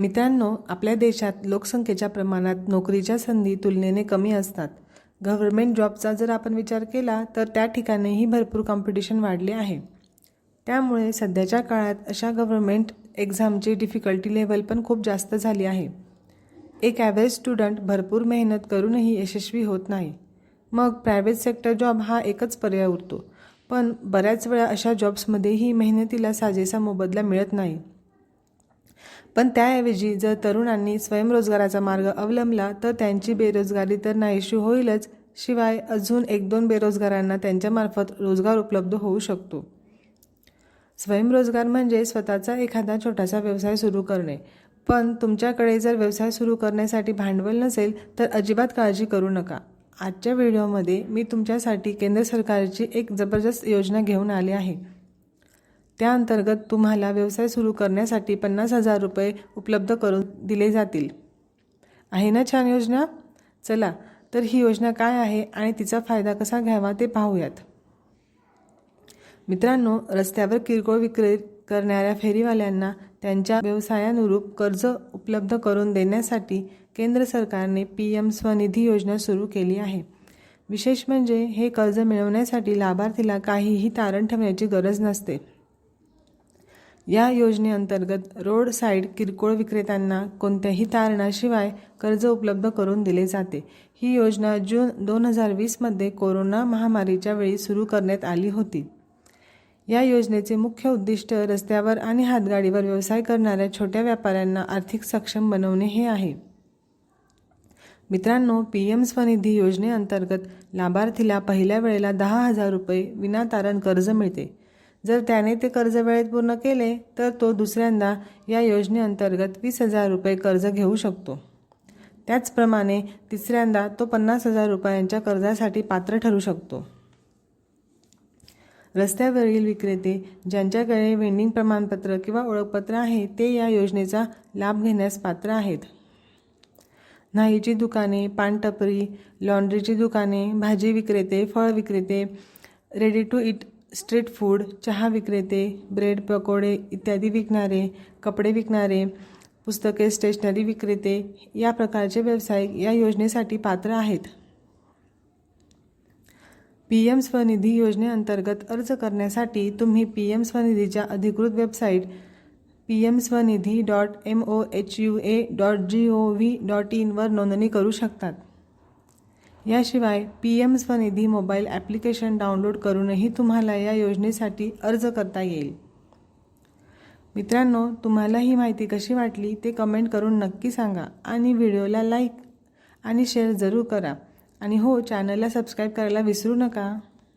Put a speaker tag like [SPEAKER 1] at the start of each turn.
[SPEAKER 1] मित्रांनो आपल्या देशात लोकसंख्येच्या प्रमाणात नोकरीच्या संधी तुलनेने कमी असतात. गव्हर्मेंट जॉबचा जर आपण विचार केला तर त्या ठिकाणीही भरपूर कॉम्पिटिशन वाढले आहे. त्यामुळे सध्याच्या काळात अशा गव्हर्मेंट एक्झामची डिफिकल्टी लेवल पण खूप जास्त झाली आहे. एक ॲव्हरेज स्टुडंट भरपूर मेहनत करूनही यशस्वी होत नाही. मग प्रायव्हेट सेक्टर जॉब हा एकच पर्याय उरतो. पण बऱ्याच वेळा अशा जॉब्समध्येही मेहनतीला साजेसा मोबदला मिळत नाही. पण त्याऐवजी जर तरुणांनी स्वयंरोजगाराचा मार्ग अवलंबला तर त्यांची बेरोजगारी तर नाहीशी होईलच. शिवाय अजून एक दोन बेरोजगारांना त्यांच्यामार्फत रोजगार उपलब्ध होऊ शकतो. स्वयंरोजगार म्हणजे स्वतःचा एखादा छोटासा व्यवसाय सुरू करणे. पण तुमच्याकडे जर व्यवसाय सुरू करण्यासाठी भांडवल नसेल तर अजिबात काळजी करू नका. आजच्या व्हिडिओमध्ये मी तुमच्यासाठी केंद्र सरकारची एक जबरदस्त योजना घेऊन आली आहे. त्या अंतर्गत तुम्हाला व्यवसाय सुरू करण्यासाठी पन्नास हजार रुपये उपलब्ध करून दिले जातील. आहे ना छान योजना? चला तर ही योजना काय आहे आणि तिचा फायदा कसा घ्यावा ते पाहूयात. मित्रांनो रस्त्यावर किरकोळ विक्री करणाऱ्या फेरीवाल्यांना त्यांच्या व्यवसायानुरूप कर्ज उपलब्ध करून देण्यासाठी केंद्र सरकारने पी एम स्वनिधी योजना सुरू केली आहे. विशेष म्हणजे हे कर्ज मिळवण्यासाठी लाभार्थीला काहीही तारण ठेवण्याची गरज नसते. या योजनेअंतर्गत रोड साईड किरकोळ विक्रेत्यांना कोणत्याही तारणाशिवाय कर्ज उपलब्ध करून दिले जाते. ही योजना जून दोन हजार वीसमध्ये कोरोना महामारीच्या वेळी सुरू करण्यात आली होती. या योजनेचे मुख्य उद्दिष्ट रस्त्यावर आणि हातगाडीवर व्यवसाय करणाऱ्या छोट्या व्यापाऱ्यांना आर्थिक सक्षम बनवणे हे आहे. मित्रांनो पी एम स्वनिधी योजनेअंतर्गत लाभार्थीला पहिल्या वेळेला दहा हजार रुपये विनातारण कर्ज मिळते. जर त्याने ते कर्ज वेळेत पूर्ण केले तर तो दुसऱ्यांदा या योजनेअंतर्गत वीस हजार रुपये कर्ज घेऊ शकतो. त्याचप्रमाणे तिसऱ्यांदा तो पन्नास हजार रुपयांच्या कर्जासाठी पात्र ठरू शकतो. रस्त्यावरील विक्रेते ज्यांच्याकडे वेंडिंग प्रमाणपत्र किंवा ओळखपत्र आहे ते या योजनेचा लाभ घेण्यास पात्र आहेत. न्हाईची दुकाने पानटपरी लॉन्ड्रीची दुकाने भाजी विक्रेते फळ विक्रेते ready to eat street food चहा विक्रेते ब्रेड पकोडे इत्यादी विकणारे कपडे विकणारे पुस्तके स्टेशनरी विक्रेते या प्रकारचे व्यावसायिक या योजनेसाठी पात्र आहेत. पी एम स्वनिधी योजनेअंतर्गत अर्ज करण्यासाठी तुम्ही पी एम स्वनिधीच्या अधिकृत website P M Svanidhi dot M O H U A dot G O V dot इनवर नोंदणी करू शकतात. याशिवाय P M Svanidhi mobile application download करूनही तुम्हाला या योजनेसाठी अर्ज करता येईल. मित्रांनो तुम्हाला ही माहिती कशी वाटली ते कमेंट करून नक्की सांगा आणि व्हिडिओला लाईक आणि शेअर जरूर करा. आणि हो चॅनलला सबस्क्राईब करायला विसरू नका.